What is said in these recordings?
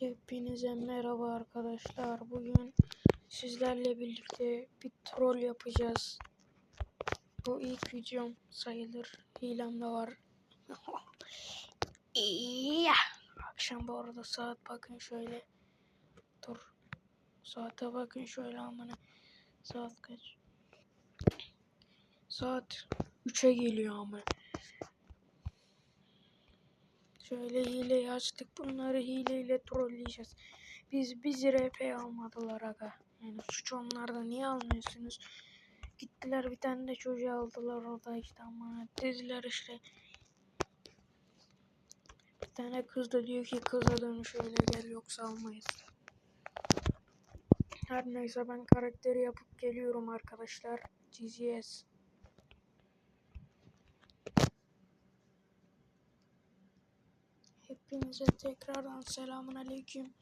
Hepinize merhaba arkadaşlar. Bugün sizlerle birlikte bir troll yapacağız. Bu ilk videom sayılır. Hilem de var. Akşam bu arada saat bakın şöyle. Dur. Saate bakın şöyle amına. Saat kaç? Saat 3'e geliyor ama. Şöyle hileyi açtık. Bunları hileyle trolleyeceğiz. Biz bizi RP almadılar aga. Yani suç onlarda niye almıyorsunuz? Gittiler bir tane de çocuğu aldılar orada işte ama dediler işte. Bir tane kız da diyor ki kıza dönüş öyle gel yoksa almayız. Her neyse ben karakteri yapıp geliyorum arkadaşlar. GGS. Hepinize tekrardan selamun aleyküm.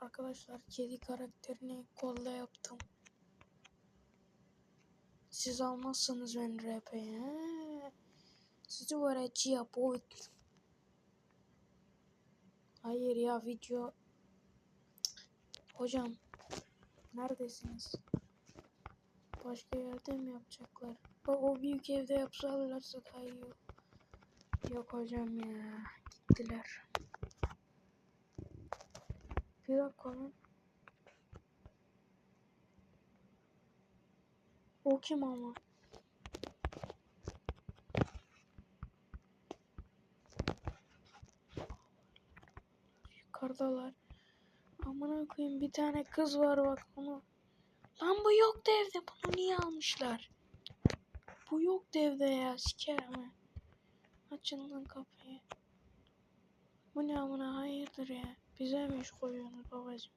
Arkadaşlar kedi karakterini kolda yaptım. Siz almazsanız ben RP'ye. Sizi öğreteceğim boy. Hayır ya video. Hocam neredesiniz? Başka yerde mi yapacaklar? O, büyük evde yapsalarsa daha iyi. Yok hocam ya gittiler. Bir lan. O kim ama? Yukarıdalar. Amına koyayım bir tane kız var bak onu. Lan bu yok evde bunu niye almışlar? Bu yok evde ya sikerim. Açın lan kapıyı. Bu ne amına hayırdır ya? Bize mi iş koyuyorsunuz babacım?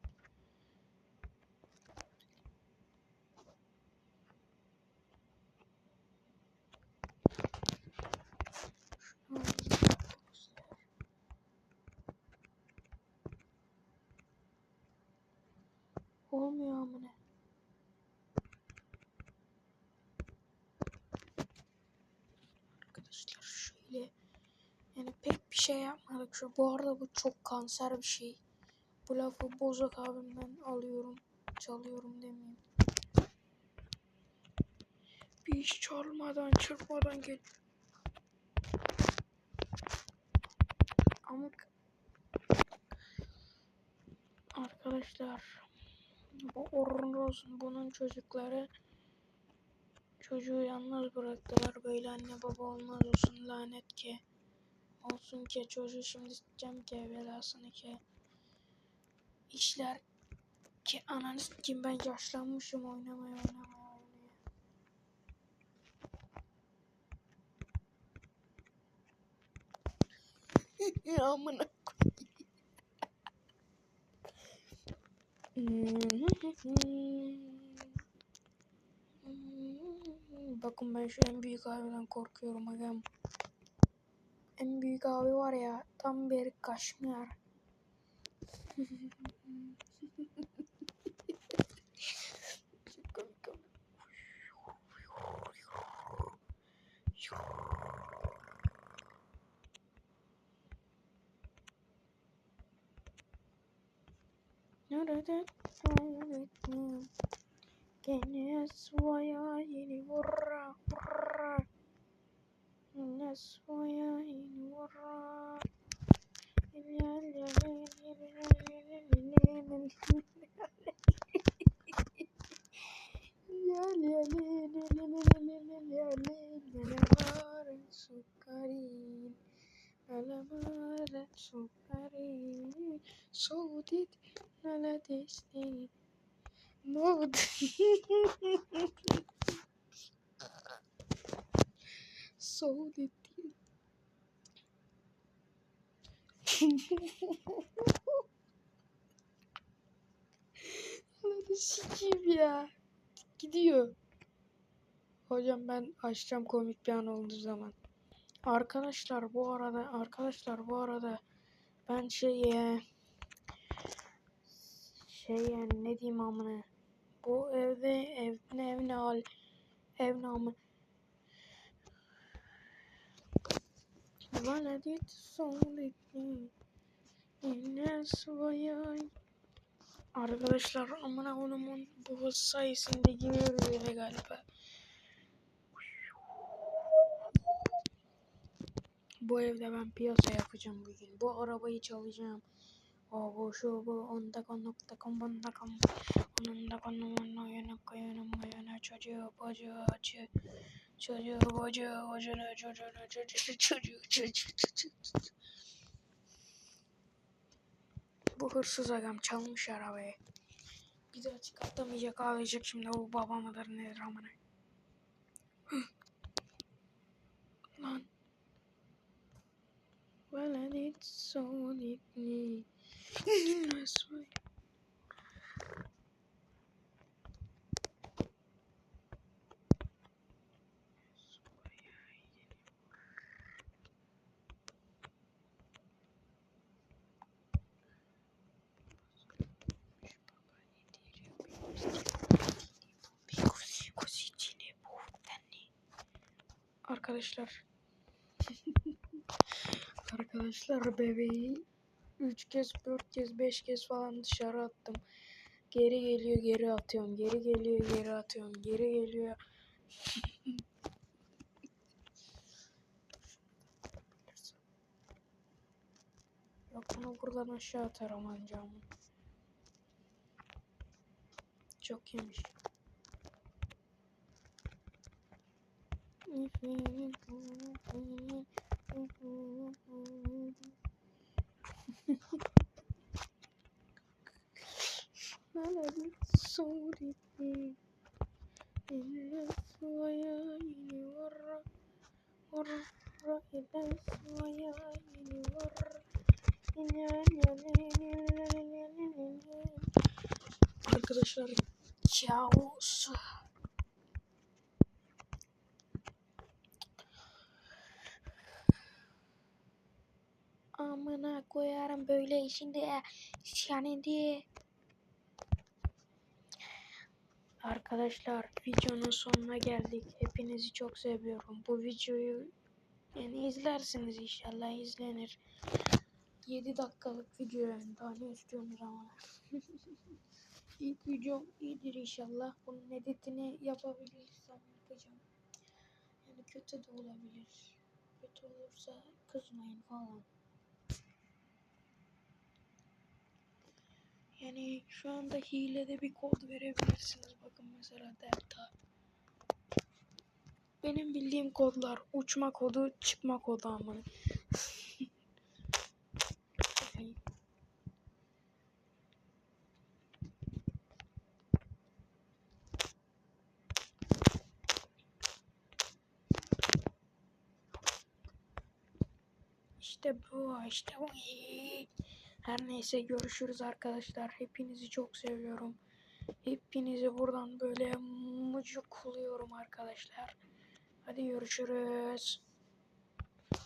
Olmuyor amına. Arkadaşlar şöyle şey yapmadık şu. Bu arada bu çok kanser bir şey. Bu lafı Bozok abimden alıyorum. Çalıyorum demeyeyim. Bir iş çalmadan çırpmadan gel. Ama arkadaşlar bu Orroz'un bunun çocukları çocuğu yalnız bıraktılar. Böyle anne baba olmaz olsun lanet ki. Olsun ki çocuğu şimdi sikeceğim ki belasını ki. İşler ki ananı kim ben yaşlanmışım oynamaya oynamaya oynamaya. ya amına. Bakın ben şu en büyük abiden korkuyorum agam. Büyük abi var ya tam bir kaşmir. Nerede söyledim? Gene suya yeni vurra. الناس ويا عين وراء صوتك على تسنين مغضي Mood. Soğudit. Hadi sikeyim ya. Gidiyor. Hocam ben açacağım komik bir an olduğu zaman. Arkadaşlar bu arada arkadaşlar bu arada ben şeye şey ne diyeyim amına bu evde ev ne ev ne hal ev ne dit son yine svoya Arkadaşlar amına konumun bu hız sayesinde giriyoruz eve galiba. Bu evde ben piyasa yapacağım bugün. Bu arabayı çalacağım. O bu şu bu onda konukta kombanda kom. Onun da konumun oyunu koyunum oyunu çocuğu bocuğu açı. Çocuğu bocuğu çocuğu çocuğu çocuğu çocuğu çocuğu. Bu hırsız adam çalmış arabayı. Bir daha çıkartamayacak ağlayacak şimdi o baba mıdır nedir amına. Lan. Well and it's so deeply in this way. Arkadaşlar Arkadaşlar bebeği 3 kez 4 kez 5 kez falan dışarı attım. Geri geliyor geri atıyorum. Geri geliyor geri atıyorum. Geri geliyor. Yok bunu buradan aşağı atarım ancağımı Çok yemiş. صورتني إلى الصياين ورا ورا إلى الصياين ورا Arkadaşlar kabus. Amına koyarım böyle işinde yani diye. Arkadaşlar videonun sonuna geldik. Hepinizi çok seviyorum. Bu videoyu yani izlersiniz inşallah izlenir. 7 dakikalık video yani daha ne istiyorsunuz ama. İlk videom iyidir inşallah. Bunun editini yapabilirsem yapacağım. Yani kötü de olabilir. Kötü olursa kızmayın falan. Yani şu anda hilede bir kod verebilirsiniz. Bakın mesela delta. Benim bildiğim kodlar uçma kodu, çıkma kodu ama. İşte bu, işte bu. Her neyse görüşürüz arkadaşlar. Hepinizi çok seviyorum. Hepinizi buradan böyle mucukluyorum arkadaşlar. Hadi görüşürüz.